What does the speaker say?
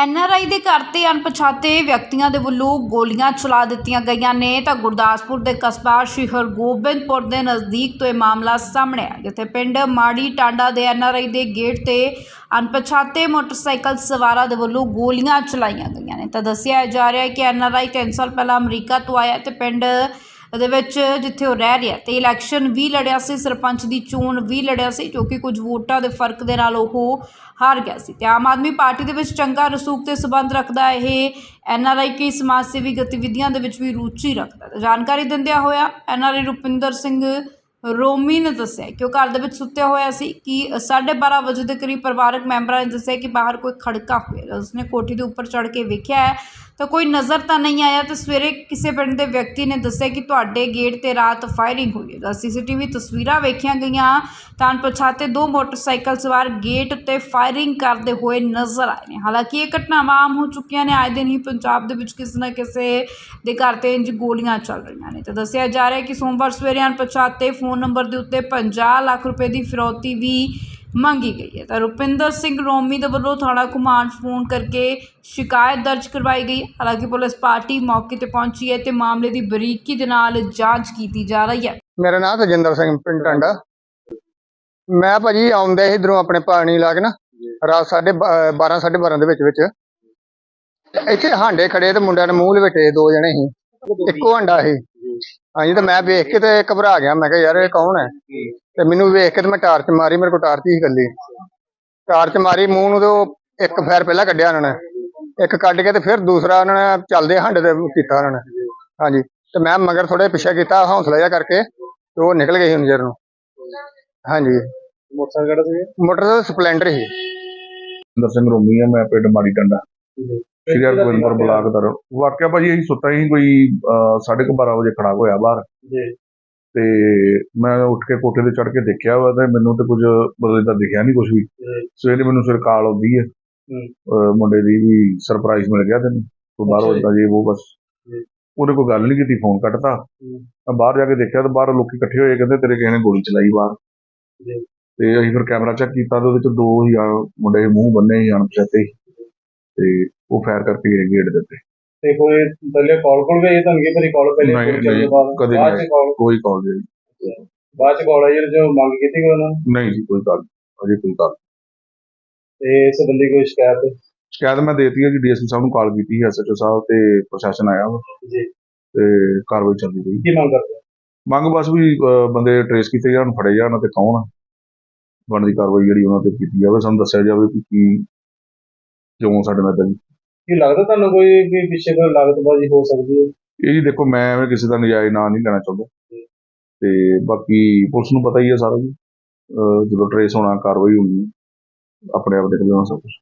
NRI ਦੇ ਘਰ ਤੇ ਅਣਪਛਾਤੇ ਵਿਅਕਤੀਆਂ ਦੇ ਵੱਲੋਂ ਗੋਲੀਆਂ ਚਲਾ ਦਿੱਤੀਆਂ ਗਈਆਂ ਨੇ। ਤਾਂ ਗੁਰਦਾਸਪੁਰ ਦੇ ਕਸਬਾ ਸ਼੍ਰੀ ਹਰਗੋਬਿੰਦਪੁਰ ਦੇ ਨਜ਼ਦੀਕ ਤੋਂ ਇਹ ਮਾਮਲਾ ਸਾਹਮਣੇ ਆਇਆ, ਜਿੱਥੇ ਪਿੰਡ ਮਾੜੀ ਟਾਂਡਾ ਦੇ ਐਨਆਰਆਈ ਦੇ ਗੇਟ ਤੇ ਅਣਪਛਾਤੇ ਮੋਟਰਸਾਈਕਲ ਸਵਾਰਾਂ ਦੇ ਵੱਲੋਂ ਗੋਲੀਆਂ ਚਲਾਈਆਂ ਗਈਆਂ ਨੇ। ਤਾਂ ਦੱਸਿਆ ਜਾ ਰਿਹਾ ਹੈ ਕਿ ਐਨਆਰਆਈ 3 ਸਾਲ ਪਹਿਲਾਂ ਅਮਰੀਕਾ ਤੋਂ ਆਇਆ ਤੇ ਪਿੰਡ ਦੇ ਵਿੱਚ ਜਿੱਥੇ ਉਹ ਰਹਿ ਰਿਹਾ ਤੇ ਇਲੈਕਸ਼ਨ ਵੀ ਲੜਿਆ ਸੀ, ਸਰਪੰਚ ਦੀ ਚੋਣ ਵੀ ਲੜਿਆ ਸੀ, ਜੋ ਕਿ ਕੁਝ ਵੋਟਾਂ ਦੇ ਫ਼ਰਕ ਦੇ ਨਾਲ ਉਹ ਹਾਰ ਗਿਆ ਸੀ। ਤੇ ਆਮ ਆਦਮੀ ਪਾਰਟੀ ਦੇ ਵਿੱਚ ਚੰਗਾ ਰਸੂਖ ਤੇ ਸਬੰਧ ਰੱਖਦਾ ਇਹ ਐਨਆਰਆਈ ਕਈ ਸਮਾਜ ਸੇਵੀ ਗਤੀਵਿਧੀਆਂ ਦੇ ਵਿੱਚ ਵੀ ਰੁਚੀ ਰੱਖਦਾ ਜਾਣਕਾਰੀ ਦਿੰਦਿਆਂ ਹੋਇਆ ਐਨਆਰਆਈ ਰੁਪਿੰਦਰ ਸਿੰਘ ਰੋਮੀ ਨੇ ਦੱਸਿਆ ਕਿ ਉਹ ਘਰ ਦੇ ਵਿੱਚ ਸੁੱਤਿਆ ਹੋਇਆ ਸੀ ਕਿ 12:30 ਵਜੇ ਦੇ ਕਰੀਬ ਪਰਿਵਾਰਕ ਮੈਂਬਰਾਂ ਨੇ ਦੱਸਿਆ ਕਿ ਬਾਹਰ ਕੋਈ ਖੜਕਾ ਹੋਇਆ। ਉਸਨੇ ਕੋਠੀ ਦੇ ਉੱਪਰ ਚੜ੍ਹ ਕੇ ਵੇਖਿਆ ਹੈ, ਤਾਂ ਕੋਈ ਨਜ਼ਰ ਤਾਂ ਨਹੀਂ ਆਇਆ। ਤੇ ਸਵੇਰੇ ਕਿਸੇ ਪਿੰਡ ਦੇ ਵਿਅਕਤੀ ਨੇ ਦੱਸਿਆ ਕਿ ਤੁਹਾਡੇ ਗੇਟ ਤੇ ਰਾਤ ਫਾਇਰਿੰਗ ਹੋਈ ਹੈ। ਤਾਂ ਸੀਸੀਟੀਵੀ ਤਸਵੀਰਾਂ ਵੇਖੀਆਂ ਗਈਆਂ ਤਾਂ ਅਣਪਛਾਤੇ ਦੋ ਮੋਟਰਸਾਈਕਲ ਸਵਾਰ ਗੇਟ ਉੱਤੇ ਫਾਇਰਿੰਗ ਕਰਦੇ ਹੋਏ ਨਜ਼ਰ ਆਏ ਨੇ। ਹਾਲਾਂਕਿ ਇਹ ਘਟਨਾਵਾਂ ਆਮ ਹੋ ਚੁੱਕੀਆਂ ਨੇ, ਆਏ ਦਿਨ ਹੀ ਪੰਜਾਬ ਦੇ ਵਿੱਚ ਕਿਸੇ ਨਾ ਕਿਸੇ ਦੇ ਘਰ ਤੇ ਇੰਜ ਗੋਲੀਆਂ ਚੱਲ ਰਹੀਆਂ ਨੇ। ਤੇ ਦੱਸਿਆ ਜਾ ਰਿਹਾ ਕਿ ਸੋਮਵਾਰ ਸਵੇਰੇ ਅਣਪਛਾਤੇ ਫੋਨ ਨੰਬਰ ਦੇ ਉੱਤੇ 50 ਲੱਖ ਰੁਪਏ ਦੀ ਫਿਰੌਤੀ ਵੀ ਮੰਗੀ ਗਈ ਹੈ। ਤਾਂ ਰੁਪਿੰਦਰ ਸਿੰਘ ਰੋਮੀ ਦੇ ਵੱਲੋਂ ਥਾਣਾ ਘੁਮਾਣ ਫੋਨ ਕਰਕੇ ਸ਼ਿਕਾਇਤ ਦਰਜ ਕਰਵਾਈ ਗਈ। ਹਾਲਾਂਕਿ ਪੁਲਿਸ ਪਾਰਟੀ ਮੌਕੇ ਤੇ ਪਹੁੰਚੀ ਹੈ ਤੇ ਮਾਮਲੇ ਦੀ ਬਰੀਕੀ ਦੇ ਨਾਲ ਜਾਂਚ ਕੀਤੀ ਜਾ ਰਹੀ ਹੈ। ਮੇਰਾ ਨਾਮ ਤਜਿੰਦਰ ਸਿੰਘ, ਪਿੰਡ ਟਾਂਡਾ ਮੈਂ ਭਾਜੀ ਆਉਂਦਾ ਸੀ ਇਧਰੋਂ ਆਪਣੇ ਪਾਣੀ ਲਾ ਕੇ ਨਾ ਰਾਤ ਸਾਢੇ 12 12:30 ਦੇ ਵਿੱਚ ਵਿੱਚ। ਇੱਥੇ ਹਾਂਡੇ ਖੜੇ ਤੇ ਮੁੰਡਿਆਂ ਨੇ ਮੂੰਹ ਲਵੇਟੇ ਦੋ ਜਣੇ ਸੀ। ਇੱਕੋ ਹੰਡਾ ਸੀ। ਹਾਂਜੀ ਤੇ ਮੈਂ ਵੇਖ ਕੇ ਤੇ ਘਬਰਾ ਗਿਆ। ਮੈਂ ਕਿਹਾ ਯਾਰ ਇਹ ਕੌਣ ਹੈ? ਤੇ ਮੈਨੂੰ ਵੇਖ ਕੇ ਤੇ ਮੈਂ ਟਾਰਚ ਮਾਰੀ ਮੇਰੇ ਕੋਲ ਟਾਰਚ ਹੀ ਇਕੱਲੀ। ਟਾਰਚ ਮਾਰੀ ਮੂੰਹ ਨੂੰ ਤੇ ਉਹ ਇੱਕ ਫੈਰ ਪਹਿਲਾਂ ਕੱਢਿਆ ਉਹਨਾਂ ਨੇ। ਇੱਕ ਕੱਢ ਕੇ ਤੇ ਫਿਰ ਦੂਸਰਾ ਉਹਨਾਂ ਨੇ ਚੱਲਦੇ ਹੰਡੇ ਤੇ ਕੀਤਾ ਉਹਨਾਂ ਨੇ। ਹਾਂਜੀ ਤੇ ਮੈਂ ਮਗਰ ਥੋੜੇ ਪਿੱਛੇ ਕੀਤਾ ਹੌਸਲਾ ਜਿਹਾ ਕਰਕੇ ਤੇ ਉਹ ਨਿਕਲ ਗਏ ਸੀ ਨਜ਼ਰ ਨੂੰ। ਹਾਂਜੀ। ਮੋਟਰਸਾਈਕਲ ਕਿਹੜਾ ਸੀ? ਮੋਟਰ ਦਾ ਸਪਲੈਂਡਰ ਸੀ। ਸੁੰਦਰ ਸਿੰਘ ਰੋਮੀ ਆ ਮੈਂ ਪਿੰਡ ਮਾੜੀ ਟੰਡਾ। ਸ਼੍ਰੀ ਹਰਗੋਬਿੰਦਪੁਰ ਬਲਾਕ ਦਾ ਵਾਕਿਆ ਭਾਜੀ ਅਸੀਂ ਸੁੱਤਾ ਹੀ ਕੋਈ 12:30 ਵਜੇ ਖੜਾ ਹੋਇਆ ਬਾਹਰ। ਜੀ। ਤੇ ਮੈਂ ਉੱਠ ਕੇ ਕੋਠੇ ਤੇ ਚੜ ਕੇ ਦੇਖਿਆ ਵਾ ਤੇ ਮੈਨੂੰ ਤੇ ਕੁਝ ਬਦਲੇ ਦਾ ਦਿਖਿਆ ਨਹੀਂ ਕੁਝ ਵੀ। ਜੀ। ਸਵੇਰੇ ਮੈਨੂੰ ਸਿਰ ਕਾਲ ਆਉਂਦੀ ਹੈ ਹੂੰ। ਅਹ ਮੁੰਡੇ ਦੀ ਵੀ ਸਰਪ੍ਰਾਈਜ਼ ਮਿਲ ਗਿਆ ਤੈਨੂੰ। ਤੂੰ ਬਾਹਰੋਂ ਅੱਛਾ ਜੀ। ਇਦਾਂ ਜੇ ਉਹ ਬਸ। ਜੀ। ਉਹਨੇ ਕੋਈ ਗੱਲ ਨਹੀਂ ਕੀਤੀ ਫੋਨ ਕੱਟਤਾ। ਹੂੰ। ਮੈਂ ਬਾਹਰ ਜਾ ਕੇ ਦੇਖਿਆ ਤੇ ਬਾਹਰ ਲੋਕੀ ਇਕੱਠੇ ਹੋਏ ਕਹਿੰਦੇ ਤੇਰੇ ਕਿਸੇ ਨੇ ਗੋਲੀ ਚਲਾਈ ਬਾਹਰ। ਜੀ। ਤੇ ਅਸੀਂ ਫਿਰ ਕੈਮਰਾ ਚੈੱਕ ਕੀਤਾ ਤੇ ਉਹਦੇ ਚ ਦੋ ਹੀ ਆ- ਮੁੰਡੇ ਮੂੰਹ ਬੰਨੇ ਸੀ ਅਣਪਛਾਤੇ ਤੇ ਉਹ ਫਾਇਰ ਕਰਕੇ ਗਏ ਗੇਟ ਦੇ ਉੱਤੇ ਤੇ ਕੋਈ ਪਹਿਲੇ ਕਾਲ ਕੋਲ ਗਈ ਤੁਹਾਨੂੰ ਕੀ ਪਤਾ ਕਾਲ ਪਹਿਲੇ ਨਹੀਂ, ਨਹੀਂ, ਕਦੇ ਨਹੀਂ। ਕਾਲ? ਕੋਈ ਕਾਲ ਨਹੀਂ ਬਾਅਦ ਚ ਕਾਲ ਆਈ ਜੋ ਮੰਗ ਕੀਤੀ ਉਹਨਾਂ ਨੇ? ਨਹੀਂ ਜੀ ਕੋਈ ਗੱਲ ਅਜੇ ਕੋਈ ਗੱਲ ਤੇ ਇਸ ਬੰਦੇ ਕੋਈ ਸ਼ਿਕਾਇਤ? ਸ਼ਿਕਾਇਤ ਮੈਂ ਦੇਤੀ ਹੈ ਜੀ ਡੀਐਸਪੀ ਸਾਹਿਬ ਨੂੰ ਕਾਲ ਕੀਤੀ ਹੈ ਐਸਐਚਓ ਸਾਹਿਬ ਤੇ ਪ੍ਰਸ਼ਾਸਨ ਆਇਆ ਵਾ। ਜੀ। ਤੇ ਕਾਰਵਾਈ ਚੱਲਦੀ ਪਈ। ਕੀ ਮੰਗ ਕਰਦੇ ਮੰਗ ਬਸ ਵੀ ਬੰਦੇ ਟਰੇਸ ਕੀਤੇ ਜਾਣ ਫੜੇ ਜਾਣ ਤੇ ਕੌਣ ਆ? ਬਣਦੀ ਕਾਰਵਾਈ ਜਿਹੜੀ ਉਹਨਾਂ ਤੇ ਕੀਤੀ ਜਾਵੇ ਸਾਨੂੰ ਦੱਸਿਆ ਜਾਵੇ ਕਿ ਕੀ ਕਿਉਂ ਸਾਡੇ ਨਾਲ ਏਦਾਂ ਦੀ। ਕੀ ਲੱਗਦਾ ਤੁਹਾਨੂੰ ਕੋਈ ਕਿ ਪਿੱਛੇ ਕੋਈ ਲਾਗਤਬਾਜ਼ੀ ਹੋ ਸਕਦੀ ਹੈ? ਇਹ ਜੀ ਦੇਖੋ ਮੈਂ ਐਵੇਂ ਕਿਸੇ ਦਾ ਨਜਾਇਜ਼ ਨਾਂ ਨਹੀਂ ਲੈਣਾ ਚਾਹੁੰਦਾ। ਤੇ ਬਾਕੀ ਪੁਲਿਸ ਨੂੰ ਪਤਾ ਹੀ ਹੈ ਸਾਰਾ ਜੀ ਜਦੋਂ ਟਰੇਸ ਹੋਣਾ ਕਾਰਵਾਈ ਹੋਣੀ ਆਪਣੇ ਆਪ ਨਿਕਲ ਜਾਣਾ ਸਭ ਕੁਛ